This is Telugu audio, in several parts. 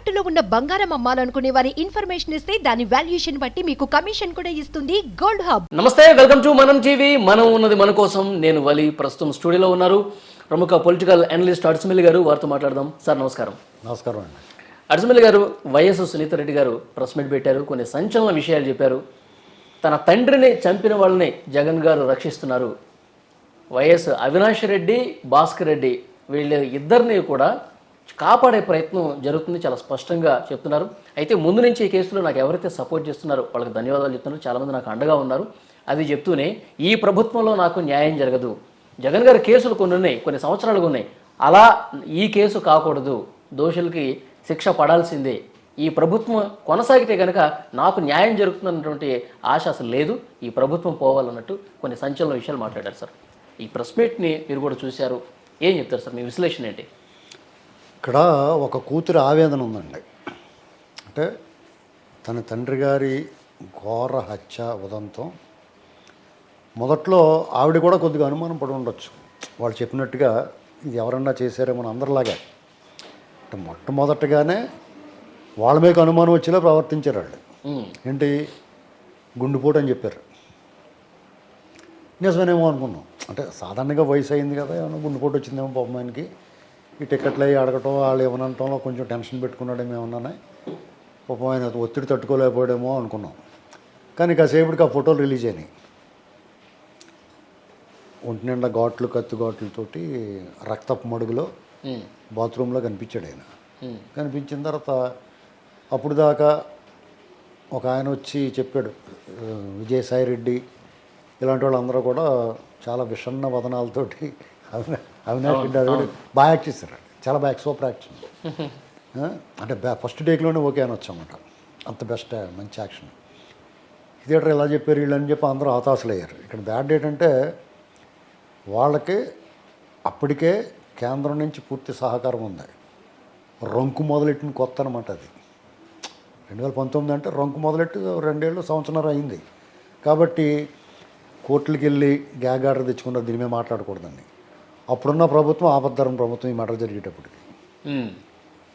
తాకట్టులో ఉన్న బంగారం అమ్మాలనుకునే వారి ఇన్ఫర్మేషన్ ఇస్తే దాని వాల్యుయేషన్ బట్టి మీకు కమిషన్ కూడా ఇస్తుంది. Gold hub. నమస్తే వెల్కమ్ టు మనం టీవీ. మనం ఉన్నది మన కోసం. నేను వలి. ప్రస్తుతం స్టూడియోలో ఉన్నారు ప్రముఖ పొలిటికల్ అనలిస్ట్ అడుసుమిల్లి గారు. వారితో మాట్లాడదాం. సార్ నమస్కారం. నమస్కారం అండి. అడుసుమిల్లి గారు వైఎస్ సునీత రెడ్డి గారు ప్రెస్ మీట్ పెట్టారు. కొన్ని సంచలన విషయాలు చెప్పారు. తన తండ్రిని చంపిన వాళ్ళని జగన్ గారు రక్షిస్తున్నారు. వైఎస్ అవినాష్ రెడ్డి భాస్కర్ రెడ్డి వీళ్ళ ఇద్దరిని కూడా కాపాడే ప్రయత్నం జరుగుతుంది. చాలా స్పష్టంగా చెప్తున్నారు. అయితే ముందు నుంచి ఈ కేసులో నాకు ఎవరైతే సపోర్ట్ చేస్తున్నారో వాళ్ళకి ధన్యవాదాలు చెప్తున్నారు. చాలామంది నాకు అండగా ఉన్నారు. అది చెప్తూనే ఈ ప్రభుత్వంలో నాకు న్యాయం జరగదు. జగన్ గారి కేసులు కొన్ని ఉన్నాయి కొన్ని సంవత్సరాలుగా ఉన్నాయి. అలా ఈ కేసు కాకూడదు. దోషులకి శిక్ష పడాల్సిందే. ఈ ప్రభుత్వం కొనసాగితే కనుక నాకు న్యాయం జరుగుతున్నటువంటి ఆశ అసలు లేదు. ఈ ప్రభుత్వం పోవాలన్నట్టు కొన్ని సంచలన విషయాలు మాట్లాడారు సార్. ఈ ప్రెస్ మీట్ని మీరు కూడా చూశారు. ఏం చెప్తారు సార్? మీ విశ్లేషణ ఏంటి? ఇక్కడ ఒక కూతురి ఆవేదన ఉందండి. అంటే తన తండ్రి గారి ఘోర హత్య ఉదంతం. మొదట్లో ఆవిడ కూడా కొద్దిగా అనుమానం పడి ఉండొచ్చు. వాళ్ళు చెప్పినట్టుగా ఇది ఎవరన్నా చేశారేమో అందరిలాగా. అంటే మొట్టమొదటగానే వాళ్ళ మీద అనుమానం వచ్చేలా ప్రవర్తించారు వాళ్ళు. ఏంటి? గుండెపోటు అని చెప్పారు. నిజమేనేమో అనుకున్నాం. అంటే సాధారణంగా వయసు అయింది కదా ఏమన్నా గుండెపోటు వచ్చిందేమో ఆయనకి. ఈ టికెట్లు అవి అడగటం వాళ్ళు ఏమనంటంలో కొంచెం టెన్షన్ పెట్టుకున్నాడేమో ఏమన్నానే? పాపం ఆయన ఒత్తిడి తట్టుకోలేకపోయాడేమో అనుకున్నాం. కానీ కాసేపటికి ఆ ఫోటోలు రిలీజ్ అయినాయి. ఒంటి నిండా ఘాట్లు కత్తి ఘాట్లతోటి రక్తపు మడుగులో బాత్రూంలో కనిపించాడు ఆయన. కనిపించిన తర్వాత అప్పుడు దాకా ఒక ఆయన వచ్చి చెప్పాడు "ఆ, విజయసాయి రెడ్డి ఇలాంటి వాళ్ళందరూ కూడా చాలా విషన్న వదనాలతోటి అవినాష్ రెడ్డి అది బాగా యాక్ట్ చేశారు. చాలా బాగా సూపర్ యాక్షన్. అంటే ఫస్ట్ టేక్లోనే ఓకే అని వచ్చామన్నమాట. అంత బెస్ట్ మంచి యాక్షన్. థియేటర్ ఎలా చెప్పారు వీళ్ళు అని చెప్పి అందరూ హతాశలు అయ్యారు. ఇక్కడ బ్యాడ్ ఏంటంటే వాళ్ళకి అప్పటికే కేంద్రం నుంచి పూర్తి సహకారం ఉంది. రొంకు మొదలెట్టిన కొత్త అనమాట అది. రెండు వేల పంతొమ్మిది అంటే రొంకు మొదలెట్టి రెండేళ్ళు సంవత్సరం అయింది. కాబట్టి కోర్టులకు వెళ్ళి గ్యాగ్ ఆర్డర్ తెచ్చుకున్నారు దీని మీద మాట్లాడకూడదండి. అప్పుడున్న ప్రభుత్వం ఆపద్ధరం ప్రభుత్వం ఈ మటర్ జరిగేటప్పటికి.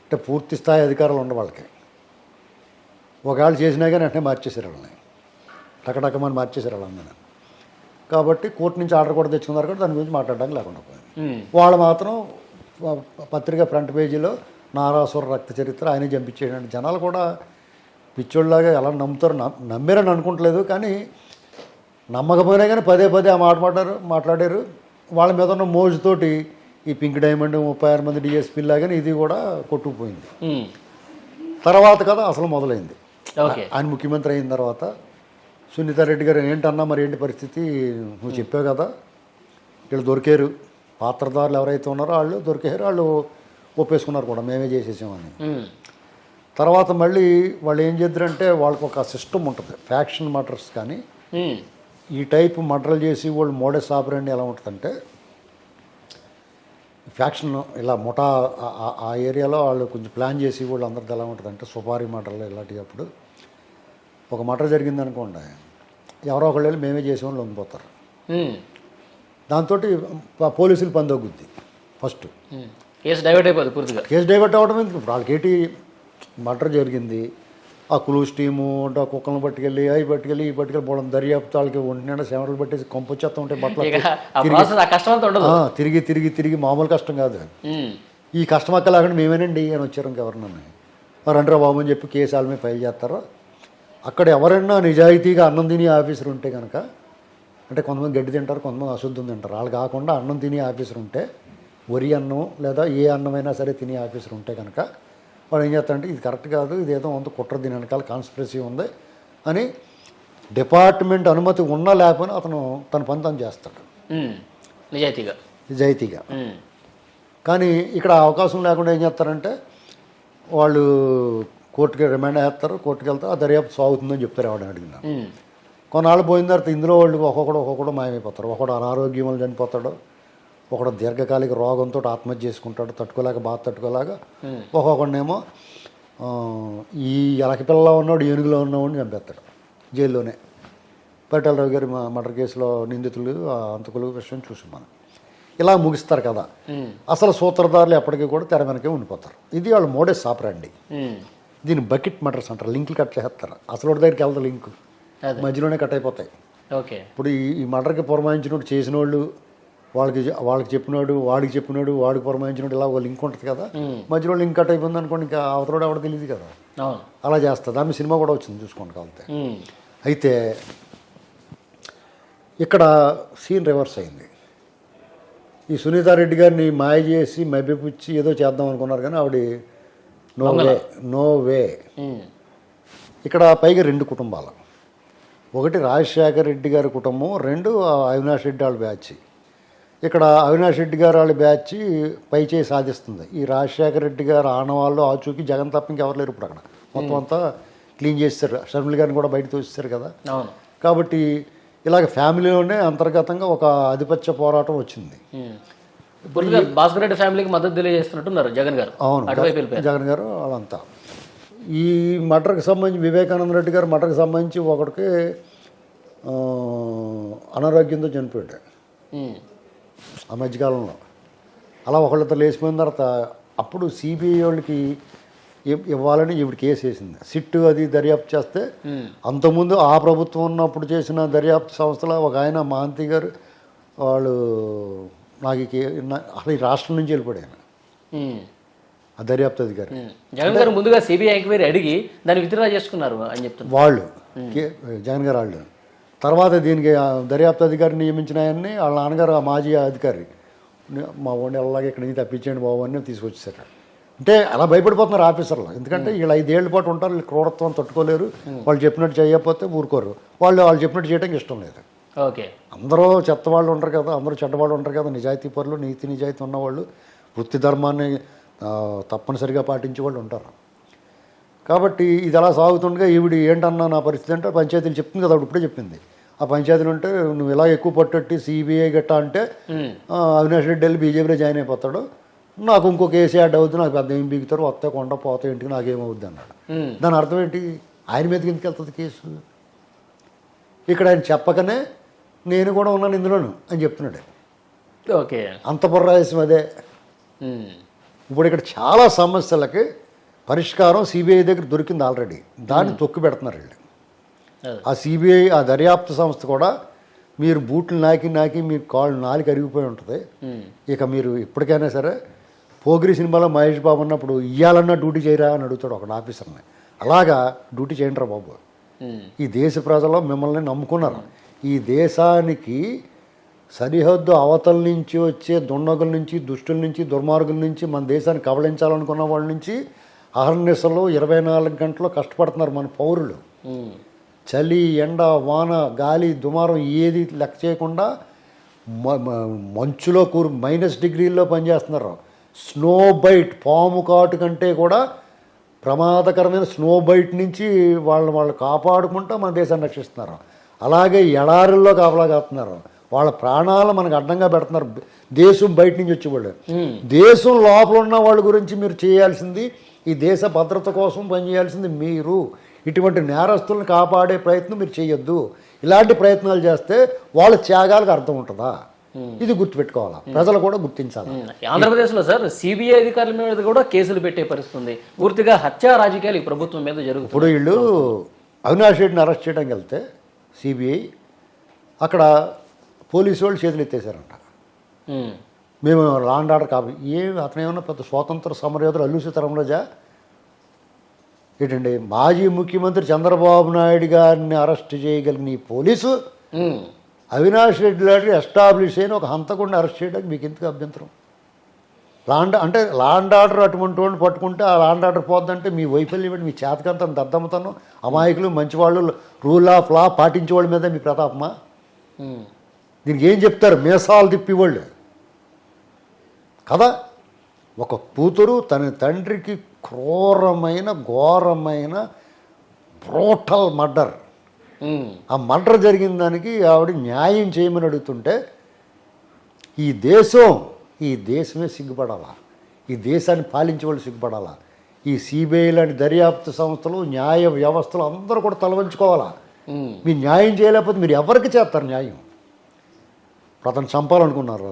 అంటే పూర్తి స్థాయి అధికారాలు ఉండే వాళ్ళకి. ఒకవేళ చేసినా కానీ వెంటనే మార్చేసారు వాళ్ళని. టకటకమని మార్చేసారు వాళ్ళందరినీ కాబట్టి కోర్టు నుంచి ఆర్డర్ కూడా తెచ్చుకున్నారు కూడా దాని గురించి మాట్లాడడానికి లేకుండా పోయింది. వాళ్ళు మాత్రం పత్రిక ఫ్రంట్ పేజీలో నారాసుర రక్త చరిత్ర ఆయన చంపించేయండి జనాలు కూడా పిచ్చోళ్ళలాగా ఎలా నమ్ముతారు నమ్- నమ్మారని అనుకుంటలేదు కానీ నమ్మకపోయినా కానీ పదే పదే ఆ మాట మాట్లాడారు మాట్లాడారు. వాళ్ళ మీద ఉన్న మోజుతోటి ఈ పింక్ డైమండ్ ముప్పై ఆరు మంది డిఎస్పీ లాగానే ఇది కూడా కొట్టుకుపోయింది. తర్వాత కదా అసలు మొదలైంది. ఆయన ముఖ్యమంత్రి అయిన తర్వాత సునీతారెడ్డి గారు ఏంటన్నా మరి ఏంటి పరిస్థితి? నువ్వు చెప్పావు కదా. వీళ్ళు దొరికారు. పాత్రదారులు ఎవరైతే ఉన్నారో వాళ్ళు దొరికారు. వాళ్ళు ఒప్పేసుకున్నారు కూడా. మేమే చేసేసామని తర్వాత మళ్ళీ వాళ్ళు ఏం చేద్దరంటే వాళ్ళకి ఒక సిస్టమ్ ఉంటుంది. ఫ్యాక్షన్ మర్డర్స్ కానీ ఈ టైప్ మర్డర్లు చేసి వాళ్ళు మోడస్ ఆపరండి ఎలా ఉంటుందంటే ఫ్యాక్షన్ ఇలా ముఠా ఆ- ఏరియాలో వాళ్ళు కొంచెం ప్లాన్ చేసి వాళ్ళు అందరిది ఎలా ఉంటుందంటే సుపారీ మర్డర్లు ఇలాంటివి అప్పుడు. ఒక మర్డర్ జరిగింది అనుకోండి ఎవరో ఒకళ్ళు వెళ్ళి మేమే చేసేవాళ్ళు లొంగిపోతారు దాంతో పోలీసులు పందొగ్గుద్ది ఫస్ట్. ఉమ్. కేసు డైవర్ట్ అయిపోతుంది పూర్తిగా. కేసు డైవర్ట్ అవ్వడం వాళ్ళకి ఏంటి మర్డర్ జరిగింది ఆ క్లూస్ టీము అంటే ఆ కుక్కలను పట్టుకెళ్ళి అవి పట్టుకెళ్ళి ఈ పట్టుకెళ్ళి పోవడం దర్యాప్తు వాళ్ళకి ఒంటి నిండా సెవెన్లు పట్టేసి కొంపొచ్చేస్తూ ఉంటే ఇక బట్టలు తిరిగి తిరిగి తిరిగి మామూలు కష్టం కాదు ఈ కష్టం అక్క లేకుండా మేమేనండి అని వచ్చారు ఇంకెవరన్నా మరి అంటారా బాబు అని చెప్పి కేసు వాళ్ళ మీద ఫైల్ చేస్తారో? అక్కడ ఎవరైనా నిజాయితీగా అన్నం తిని ఆఫీసర్ ఉంటే కనుక అంటే కొంతమంది గడ్డి తింటారు కొంతమంది అశుద్ధం తింటారు. వాళ్ళు కాకుండా అన్నం తిని ఆఫీసర్ ఉంటే వరి అన్నం లేదా ఏ అన్నమైనా సరే తిని ఆఫీసర్ ఉంటే కనుక వాడు ఏం చేస్తారంటే ఇది కరెక్ట్ కాదు ఇది ఏదో అంత కుట్ర దీని వెనకాల కాన్స్పిరసీ ఉంది అని డిపార్ట్మెంట్ అనుమతి ఉన్నా లేకపోయినా అతను తన పని తను చేస్తాడు. నిజాయితీగా. నిజాయితీగా. కానీ ఇక్కడ అవకాశం లేకుండా ఏం చేస్తారంటే వాళ్ళు కోర్టుకి రిమాండ్ వేస్తారు కోర్టుకి వెళ్తారు ఆ దర్యాప్తు సాగుతుందని చెప్తారు ఎవడని అడిగినా. కొన్నాళ్ళు పోయిన తర్వాత ఇందులో వాళ్ళు ఒక్కొక్కడు ఒక్కొక్కడు మాయమైపోతారు. ఒకడు అనారోగ్యం వల్ల చనిపోతాడు ఒకడు దీర్ఘకాలిక రోగంతో ఆత్మహత్య చేసుకుంటాడు తట్టుకోలేక బాధ తట్టుకోలేక ఒక్కొక్కడినేమో ఆ, ఈ ఎలకపిల్లలో ఉన్నాడు ఏనుగులో ఉన్నవాడిని చంపేస్తాడు జైల్లోనే. పరిటాల రావు గారి మ- మర్డర్ కేసులో నిందితులు అంతకులు విషయం చూసాం మనం. ఇలా ముగిస్తారు కదా. అసలు సూత్రధారులు ఎప్పటికీ కూడా తెర వెనకే ఉండిపోతారు. ఇది వాళ్ళు మోడే సాపరండి ఉమ్, దీన్ని బకెట్ మటర్స్ అంటారు లింకులు కట్ చేస్తారు. అసలు దగ్గరికి వెళ్తారు లింక్. మధ్యలోనే కట్ అయిపోతాయి. ఓకే. ఇప్పుడు ఈ మర్డర్కి పురమాయించినోడు చేసిన వాళ్ళు వాళ్ళకి వాళ్ళకి చెప్పినోడు వాడికి చెప్పినోడు వాడికి పురమాయించినోడు ఇలా లింక్ ఉంటుంది కదా. మధ్యలో లింక్ కట్ అయిపోయింది అనుకోండి ఇంకా అవతలోడు ఎవడో తెలియదు కదా. అలా చేస్తుంది. ఆమె సినిమా కూడా వచ్చింది చూసుకోండి ఉమ్, అయితే ఇక్కడ సీన్ రివర్స్ అయింది. ఈ సునీతారెడ్డి గారిని మాయ చేసి మభ్యపుచ్చి ఏదో చేద్దాం అనుకున్నారు కానీ ఆవిడ నో వే నో వే. ఇక్కడ పైగా రెండు కుటుంబాలు. ఒకటి రాజశేఖర రెడ్డి గారి కుటుంబం రెండు అవినాష్ రెడ్డి వాళ్ళ బ్యాచ్. ఇక్కడ అవినాష్ రెడ్డి గారు వాళ్ళ బ్యాచ్ పై చేయి సాధిస్తుంది. ఈ రాజశేఖర రెడ్డి గారు ఆనవాళ్ళు ఆచూకి జగన్ తప్ప ఇంకెవరు లేరు ఇప్పుడు అక్కడ. మొత్తం అంతా క్లీన్ చేస్తారు షర్మిల గారిని కూడా బయట తోస్తారు కదా. అవును. కాబట్టి ఇలాగ ఫ్యామిలీలోనే అంతర్గతంగా ఒక ఆధిపత్య పోరాటం వచ్చింది. భాస్కర్ రెడ్డి ఫ్యామిలీకి మద్దతు తెలియజేస్తున్నట్టున్నారు జగన్ గారు. అవును. జగన్ గారు వాళ్ళంతా ఈ మటర్కి సంబంధించి వివేకానంద రెడ్డి గారు మటర్కి సంబంధించి ఒకడికి ఆ, అనారోగ్యంతో చనిపోయాడు. ఆ మధ్యకాలంలో. అలా ఒకళ్ళతో లేచిపోయిన తర్వాత అప్పుడు సిబిఐ వాళ్ళకి ఇవ్- ఇవ్వాలని ఈవిడ కేసు వేసింది. సిట్టు అది దర్యాప్తు చేస్తే అంతకుముందు ఆ ప్రభుత్వం ఉన్నప్పుడు చేసిన దర్యాప్తు సంస్థలో ఒక ఆయన మహంతి గారు వాళ్ళు నాకు అసలు ఈ రాష్ట్రం నుంచి ఉమ్, ఆ దర్యాప్తు అధికారి. జగన్ గారు ముందుగా సిబిఐ ఎంక్వైరీ అడిగి దాన్ని విత్డ్రా చేసుకున్నారు అని చెప్తున్నారు. వాళ్ళు జగన్ గారు వాళ్ళు. తర్వాత దీనికి దర్యాప్తు అధికారిని నియమించిన ఆయన్ని వాళ్ళ నాన్నగారు ఆ మాజీ అధికారి. మా వాడిని అలాగే ఇక్కడి నుంచి తప్పించేయండి బాబు అని తీసుకొచ్చేసారు అంటే అలా భయపడిపోతున్నారు ఆఫీసర్లు. ఎందుకంటే వీళ్ళు ఐదేళ్ళ పాటు ఉంటారు వీళ్ళు క్రూరత్వం తట్టుకోలేరు. వాళ్ళు చెప్పినట్టు చేయకపోతే ఊరుకోరు. వాళ్ళు వాళ్ళు చెప్పినట్టు చేయడానికి ఇష్టం లేదు. ఓకే. అందరూ చెత్త వాళ్ళు ఉంటారు కదా అందరూ చెడ్డవాళ్ళు ఉంటారు కదా నిజాయితీ పరులు నీతి నిజాయితీ ఉన్నవాళ్ళు వృత్తి ధర్మాన్ని తప్పనిసరిగా పాటించే వాళ్ళు ఉంటారు. కాబట్టి ఇది అలా సాగుతుండగా ఈవిడ ఏంటన్నా నా పరిస్థితి అంటే పంచాయతీలు చెప్తుంది కదా ఇప్పుడే చెప్పింది. ఆ పంచాయతీలు అంటే నువ్వు ఇలా ఎక్కువ పట్టట్టి సిబిఐ గట్ట అంటే అవినాష్ రెడ్డి వెళ్ళి బీజేపీలో జాయిన్ అయిపోతాడు. నాకు ఇంకో కేసు యాడ్ అవుతుంది నాకు పెద్ద ఏం బీగుతారు వస్తే కొండ పోతే ఇంటికి నాకేమవుద్ది అన్నాడు. దాని అర్థం ఏంటి? ఆయన మీదకి ఎందుకు వెళ్తుంది కేసు ఇక్కడ ఆయన చెప్పకనే నేను కూడా ఉన్నాను ఇందులోను అని చెప్తున్నాడు. ఓకే. అంతపురరాయసం అదే. ఉమ్, ఇప్పుడు ఇక్కడ చాలా సమస్యలకి పరిష్కారం సిబిఐ దగ్గర దొరికింది ఆల్రెడీ దాన్ని తొక్కి పెడుతున్నారు వీళ్ళు. అదే. ఆ. సిబిఐ ఆ దర్యాప్తు సంస్థ కూడా మీరు బూట్లు నాకి నాకి మీ కాళ్ళు నాలుగు అరిగిపోయి ఉంటుంది. ఇక మీరు ఇప్పటికైనా సరే పోగిరి సినిమాలో మహేష్ బాబు ఉన్నప్పుడు ఇయ్యాలన్నా డ్యూటీ చేయరా అని అడుగుతాడు ఒక ఆఫీసర్ని. అలాగా డ్యూటీ చేయండి రా బాబు ఈ దేశ ప్రజలు మిమ్మల్ని నమ్ముకున్నారు. ఈ దేశానికి సరిహద్దు అవతల నుంచి వచ్చే దుండగుల నుంచి దుష్టుల నుంచి దుర్మార్గుల నుంచి మన దేశాన్ని కబళించాలనుకున్న వాళ్ళ నుంచి అహర్నిశలు ఇరవై నాలుగు గంటలు కష్టపడుతున్నారు మన పౌరులు. చలి ఎండ వాన గాలి దుమారం ఏది లెక్క చేయకుండా మంచులో కూరు మైనస్ డిగ్రీల్లో పనిచేస్తున్నారు. స్నో బైట్ పాము కాటు కంటే కూడా ప్రమాదకరమైన స్నో బైట్ నుంచి వాళ్ళు వాళ్ళు కాపాడుకుంటూ మన దేశాన్ని రక్షిస్తున్నారు. అలాగే ఎడారుల్లో కాపలా కాస్తున్నారు వాళ్ళ ప్రాణాలు మనకు అడ్డంగా పెడుతున్నారు. దేశం బయట నుంచి వచ్చేవాళ్ళు. దేశం లోపల ఉన్న వాళ్ళ గురించి మీరు చేయాల్సింది ఈ దేశ భద్రత కోసం పనిచేయాల్సింది మీరు. ఇటువంటి నేరస్తులను కాపాడే ప్రయత్నం మీరు చేయొద్దు. ఇలాంటి ప్రయత్నాలు చేస్తే వాళ్ళ త్యాగాలకు అర్థం ఉంటుందా? ఇది గుర్తుపెట్టుకోవాలా? ప్రజలు కూడా గుర్తించాలి. ఆంధ్రప్రదేశ్లో సార్ సిబిఐ అధికారుల మీద కూడా కేసులు పెట్టే పరిస్థితి ఉంది పూర్తిగా హత్యా రాజకీయాలు ఈ ప్రభుత్వం మీద జరుగుతుంది ఇప్పుడు వీళ్ళు అవినాష్ రెడ్డిని అరెస్ట్ చేయడానికి వెళ్తే సిబిఐ అక్కడ పోలీసు వాళ్ళు చేతులు ఎత్తేసారంట మేము. లాండ్ ఆర్డర్ కాపీ ఏమి అతను ఏమన్నా పెద్ద స్వాతంత్ర సమరయోధులు అల్లు సీతారామరాజా? ఏంటండి మాజీ ముఖ్యమంత్రి చంద్రబాబు నాయుడు గారిని అరెస్ట్ చేయగలిగిన ఈ పోలీసు అవినాష్ రెడ్డి లాంటి ఎస్టాబ్లిష్ అయిన ఒక హంతకుండా అరెస్ట్ చేయడానికి మీకు ఎందుకు అభ్యంతరం? లాండ్ అంటే లాండ్ ఆర్డర్ అటువంటి వాడిని పట్టుకుంటే ఆ లాండ్ ఆర్డర్ పోద్దంటే మీ వైఫల్యం? మీ చేతకంతం దద్దమ్మతనం అమాయకులు మంచివాళ్ళు రూల్ ఆఫ్ లా పాటించే వాళ్ళ మీద మీ ప్రతాపమా? దీనికి ఏం చెప్తారు? మీసాలు తిప్పివాళ్ళు కదా? ఒక కూతురు తన తండ్రికి క్రూరమైన ఘోరమైన బ్రోటల్ మర్డర్. ఆ మర్డర్ జరిగిన దానికి ఆవిడ న్యాయం చేయమని అడుగుతుంటే ఈ దేశం ఈ దేశమే సిగ్గుపడాలా? ఈ దేశాన్ని పాలించే వాళ్ళు సిగ్గుపడాలా? ఈ సిబిఐ లాంటి దర్యాప్తు సంస్థలు న్యాయ వ్యవస్థలు అందరూ కూడా తలవంచుకోవాలా? మీరు న్యాయం చేయలేకపోతే మీరు ఎవరికి చేస్తారు న్యాయం? ఇప్పుడు అతను చంపాలనుకున్నారు.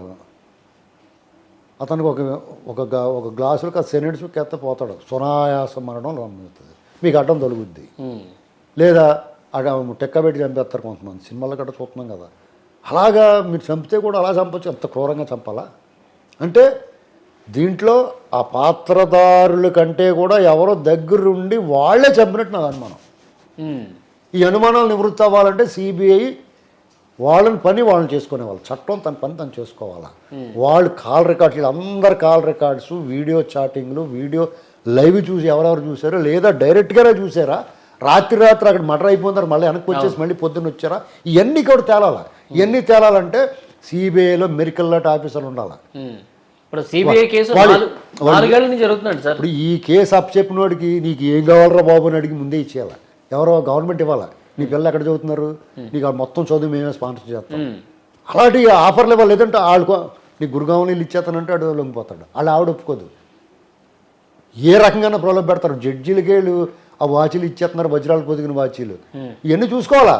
అతనికి ఒక ఒక గా- ఒక గ్లాసులు కాస్త సెనెట్స్ కెత్త పోతాడు. సునాయాసం మరణం నమ్ముతుంది మీకు అడ్డం తొలుగుద్ది. లేదా అక్కడ టెక్క పెట్టి చంపేస్తారు కొంతమంది. సినిమాలో గట్రా చూస్తున్నాం కదా. అలాగా మీరు చంపితే కూడా అలా చంపచ్చు. ఎంత క్రూరంగా చంపాలా? అంటే దీంట్లో ఆ పాత్రదారుల కంటే కూడా ఎవరో దగ్గరుండి వాళ్ళే చంపినట్టు నాకు అనుమానం. ఈ అనుమానాలు నివృత్తి అవ్వాలంటే సిబిఐ వాళ్ళని పని వాళ్ళని చేసుకునేవాళ్ళు. చట్టం తన పని తను చేసుకోవాలా. వాళ్ళు కాల్ రికార్డ్స్ అందరు కాల్ రికార్డ్స్ వీడియో చాటింగ్లు వీడియో లైవ్ చూసి ఎవరెవరు చూసారో? లేదా డైరెక్ట్గానే చూసారా? రాత్రి రాత్రి అక్కడ మర్డర్ అయిపోతారు మళ్ళీ వెనక్కి వచ్చేసి మళ్ళీ పొద్దున్న వచ్చారా? ఇవన్నీ కూడా తేలాలా? ఇవన్నీ తేలాలంటే సిబిఐలో మెరికల్ లాట్ ఆఫీసర్లు ఉండాలి? ఉమ్. ఇప్పుడు సిబిఐ కేసు వాళ్ళు- నాలుగు నాలుగేళ్ళ నుంచి జరుగుతుందండి సార్. ఇప్పుడు ఈ కేసు అప్ చెప్పినోడికి నీకు ఏం కావాలరా బాబు అని అడిగి ముందే ఇచ్చేయాలి? ఎవరో గవర్నమెంట్ ఇవ్వాలా? నీ పిల్లలు ఎక్కడ చదువుతున్నారు? నీకు ఆ మొత్తం చదువు మేమే స్పాన్సర్ చేస్తాం. ఉమ్. అలాంటి ఆఫర్లు ఇవ్వాలి లేదంటే ఆడుకో నీ గురుగావం నీళ్ళు ఇచ్చేస్తానంటే ఆడు లొంగిపోతాడు. వాళ్ళు ఆవిడ ఒప్పుకోదు. ఏ రకంగా ప్రలోభ పెడతారు. జడ్జీలకి వీళ్ళు ఆ వాచీలు ఇచ్చేస్తున్నారు వజ్రాలు పొదిగిన వాచీలు. ఇవన్నీ చూసుకోవాలా?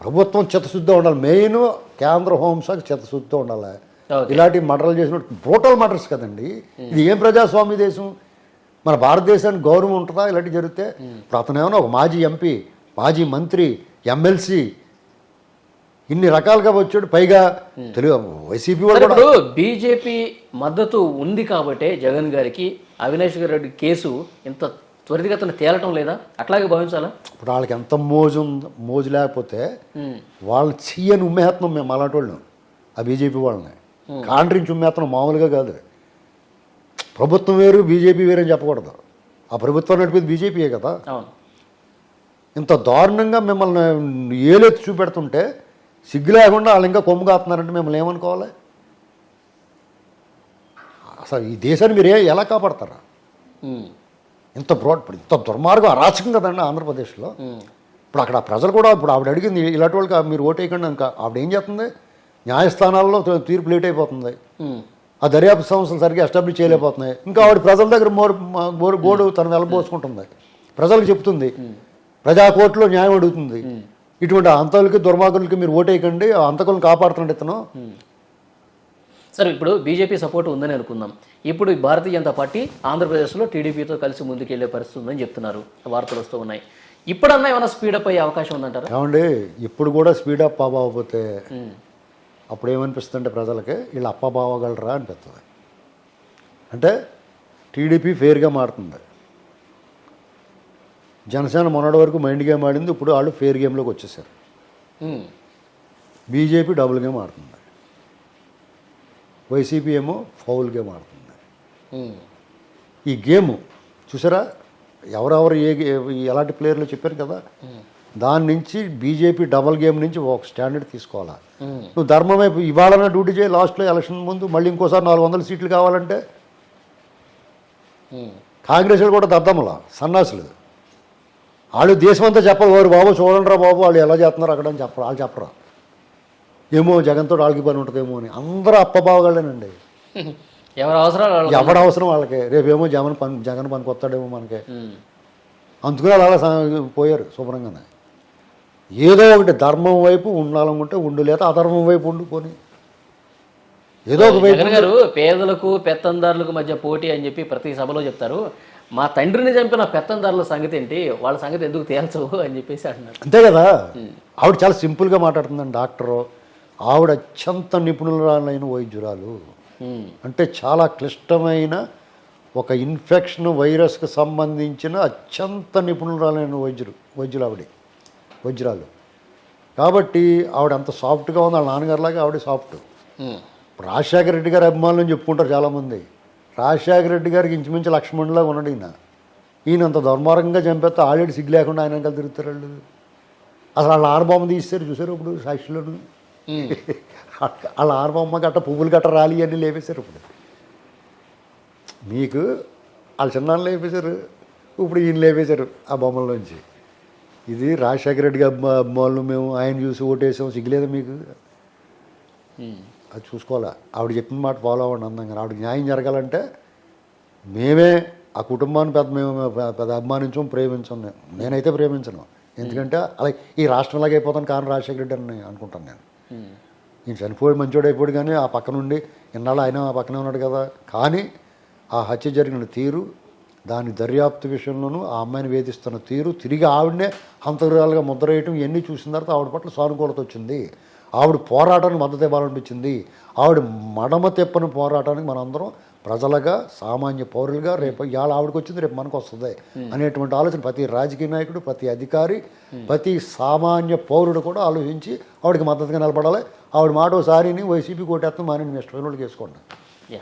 ప్రభుత్వం చిత్తశుద్ధిగా ఉండాలి. మెయిన్ కేంద్ర హోంశాఖ చిత్తశుద్ధితో ఉండాలి. ఇలాంటి మర్డర్లు చేసినట్టు బ్రోటల్ మర్డర్స్ కదండి. ఇది ఏం ప్రజాస్వామ్య దేశం? మన భారతదేశానికి గౌరవం ఉంటుందా? ఇలాంటివి జరిగితే ఇప్పుడు అతను ఏమన్నా ఒక మాజీ ఎంపీ మాజీ మంత్రి ఎమ్మెల్సీ ఇన్ని రకాలుగా వచ్చాడు. పైగా తెలుగు వైసీపీ వాళ్ళు ఇప్పుడు బీజేపీ మద్దతు ఉంది కాబట్టే జగన్ గారికి అవినాష్ రెడ్డి కేసు ఇంత త్వరితగతిన తేలటం లేదా? అట్లాగే భావించాలా? ఇప్పుడు వాళ్ళకి ఎంత మోజు ఉందో మోజు లేకపోతే. వాళ్ళు చెయ్యని ఉమ్మేస్తున్నాం మేము అలాంటి వాళ్ళని ఆ బీజేపీ వాళ్ళని. కాండ్రించి ఉమ్మేస్తున్నాం మామూలుగా కాదు. ప్రభుత్వం వేరు బీజేపీ వేరు అని చెప్పకూడదు. ఆ ప్రభుత్వం నడిపేది బీజేపీయే కదా. ఇంత దారుణంగా మిమ్మల్ని ఏలెత్తి చూపెడుతుంటే సిగ్గు లేకుండా వాళ్ళు ఇంకా కొమ్ము కాస్తున్నారంటే మిమ్మల్ని ఏమనుకోవాలి? అసలు ఈ దేశాన్ని మీరు ఎలా కాపాడతారా. ఇంత బ్రాడ్ ఇంత దుర్మార్గం అరాచకం కదండి ఆంధ్రప్రదేశ్లో. ఇప్పుడు అక్కడ ప్రజలు కూడా ఇప్పుడు ఆవిడ అడిగింది ఇలాంటి వాళ్ళకి మీరు ఓటు వేయకండి ఇంకా. ఆవిడ ఏం చేస్తుంది? న్యాయస్థానాల్లో తీర్పు లేట్ అయిపోతుంది. ఆ దర్యాప్తు సంస్థలు సరిగ్గా ఎస్టాబ్లిష్ చేయలేకపోతున్నాయి. ఇంకా ఆవిడ ప్రజల దగ్గర మోరు గోడు తను వెళ్ళబోసుకుంటుంది ప్రజలకు చెప్తుంది. ప్రజా కోర్టులో న్యాయం అడుగుతుంది. ఇటువంటి అంతకులకి దుర్మార్గులకి మీరు ఓటు వేయకండి ఆ అంతకులను కాపాడుతున్నాడు ఇతను. సరే ఇప్పుడు బీజేపీ సపోర్ట్ ఉందని అనుకుందాం. ఇప్పుడు భారతీయ జనతా పార్టీ ఆంధ్రప్రదేశ్లో టీడీపీతో కలిసి ముందుకెళ్ళే పరిస్థితి ఉందని చెప్తున్నారు. వార్తలు వస్తూ ఉన్నాయి. ఇప్పుడన్నా ఏమైనా స్పీడప్ అయ్యే అవకాశం ఉందంటారా? ఏమండి ఇప్పుడు కూడా స్పీడప్ అవ్వకపోతే. అప్పుడు ఏమనిపిస్తుంది అంటే ప్రజలకి వీళ్ళు అప్పబావగలరా అనిపిస్తుంది. అంటే టీడీపీ ఫేర్గా మారుతుంది. జనసేన మొన్నటి వరకు మైండ్ గేమ్ ఆడింది ఇప్పుడు వాళ్ళు ఫేర్ గేమ్లోకి వచ్చేసారు. బీజేపీ డబుల్ గేమ్ ఆడుతుంది. వైసీపీ ఏమో ఫౌల్ గేమ్ ఆడుతుంది. ఈ గేమ్ చూసారా? ఎవరెవరు ఏ ఎలాంటి ప్లేయర్లు చెప్పారు కదా? దాని నుంచి బీజేపీ డబల్ గేమ్ నుంచి ఒక స్టాండర్డ్ తీసుకోవాలా. నువ్వు ధర్మం వైపు ఇవాళ డ్యూటీ చేయి లాస్ట్లో ఎలక్షన్ ముందు మళ్ళీ ఇంకోసారి నాలుగు వందల సీట్లు కావాలంటే. కాంగ్రెస్ కూడా దద్దమ్మల సన్నాసులు. వాళ్ళు దేశమంతా చెప్పరు. వారు బాబు చూడండి రా బాబు వాళ్ళు ఎలా చేస్తున్నారు అక్కడ అని చెప్పరు. వాళ్ళు చెప్పరా. ఏమో జగన్తో వాళ్ళకి పని ఉంటుందేమో అని. అందరూ అప్పబావగలనండి ఎవరి అవసరాలు వాళ్ళు ఎవడ అవసరం వాళ్ళకి? రేపేమో జగన్ పని జగన్ పనికి వస్తాడేమో మనకి. అందుకని అలా పోయారు శుభ్రంగానే. ఏదో ఒకటి ధర్మం వైపు ఉండాలనుకుంటే ఉండు లేదా అధర్మం వైపు ఉండుకొని ఏదో ఒక వైపు గారు పేదలకు పెత్తందారులకు మధ్య పోటీ అని చెప్పి ప్రతి సభలో చెప్తారు. మా తండ్రిని చంపిన పెత్తందారుల సంగతి ఏంటి? వాళ్ళ సంగతి ఎందుకు తేల్చవు అని చెప్పేసి అంటున్నారు. అంతే కదా? ఆవిడ చాలా సింపుల్గా మాట్లాడుతుందండి డాక్టరు. ఆవిడ అత్యంత నిపుణురాలైన వైద్యురాలు. అంటే చాలా క్లిష్టమైన ఒక ఇన్ఫెక్షన్ వైరస్కి సంబంధించిన అత్యంత నిపుణురాలైన వైద్యులు వైద్యులు ఆవిడ వైద్యురాలు. కాబట్టి ఆవిడ అంత సాఫ్ట్గా ఉంది వాళ్ళ నాన్నగారిలాగా ఆవిడ సాఫ్ట్. రాజశేఖర రెడ్డి గారి అభిమానులు అని చెప్పుకుంటారు చాలామంది. రాజశేఖర రెడ్డి గారికి ఇంచుమించు లక్ష్మణులా ఉన్నాడు ఈయన. ఈయన అంత దుర్మార్గంగా చంపేస్తే ఆల్రెడీ సిగ్గు లేకుండా ఆయన వెనకాల తిరుగుతారు వాళ్ళు. అసలు వాళ్ళ ఆడబొమ్మ తీస్తారు చూసారు ఇప్పుడు సాక్షిలోను. వాళ్ళ ఆడబొమ్మ గట్ట పువ్వులు గట్ట రాలి అన్నీ లేపేశారు ఇప్పుడు. మీకు వాళ్ళ చిన్నాళ్ళు లేపేశారు ఇప్పుడు ఈయన లేపేశారు ఆ బొమ్మల్లోంచి. ఇది రాజశేఖర రెడ్డి అభిమానులు మేము ఆయన చూసి ఓటేసాం సిగ్గులేదా మీకు. అది చూసుకోవాలా? ఆవిడ చెప్పిన మాట ఫాలో అవ్వండి అందంగా. ఆవిడ న్యాయం జరగాలంటే మేమే ఆ కుటుంబాన్ని పెద్ద మేము పెద్ద అభిమానించం ప్రేమించం. నేను నేనైతే ప్రేమించను. ఎందుకంటే అలా ఈ రాష్ట్రంలాగా అయిపోతాను కారణం రాజశేఖర రెడ్డి అని అనుకుంటాను నేను. ఉమ్. ఈయన చనిపోయి మంచోడు అయిపోయాడు కానీ ఆ పక్క నుండి ఇన్నాళ్ళు ఆయన ఆ పక్కనే ఉన్నాడు కదా. కానీ ఆ హత్య జరిగిన తీరు దాని దర్యాప్తు విషయంలోనూ ఆ అమ్మాయిని వేధిస్తున్న తీరు తిరిగి ఆవిడనే హంతకురాలుగా ముద్ర వేయటం ఇవన్నీ చూసిన తర్వాత ఆవిడ పట్ల సానుకూలత వచ్చింది. ఆవిడ పోరాటానికి మద్దతు ఇవ్వాలనిపించింది. ఆవిడ మడమ తెప్పని పోరాటానికి మనందరం ప్రజలుగా సామాన్య పౌరులుగా రేపు ఇవాళ ఆవిడకి వచ్చింది రేపు మనకు వస్తుంది అనేటువంటి ఆలోచన ప్రతి రాజకీయ నాయకుడు ప్రతి అధికారి ప్రతి సామాన్య పౌరుడు కూడా ఆలోచించి ఆవిడకి మద్దతుగా నిలబడాలి. ఆవిడ మాట ఒకసారిని వైసీపీ కోటేస్తాం మాని మీ ఇష్టమైన వాళ్ళకి వేసుకోండి. యా.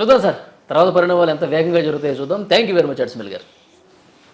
చూద్దాం సార్ తర్వాత పరిణామాలు ఎంత వేగంగా జరుగుతాయో చూద్దాం. థ్యాంక్ యూ వెరీ మచ్ అడ్స్మిల్ గారు.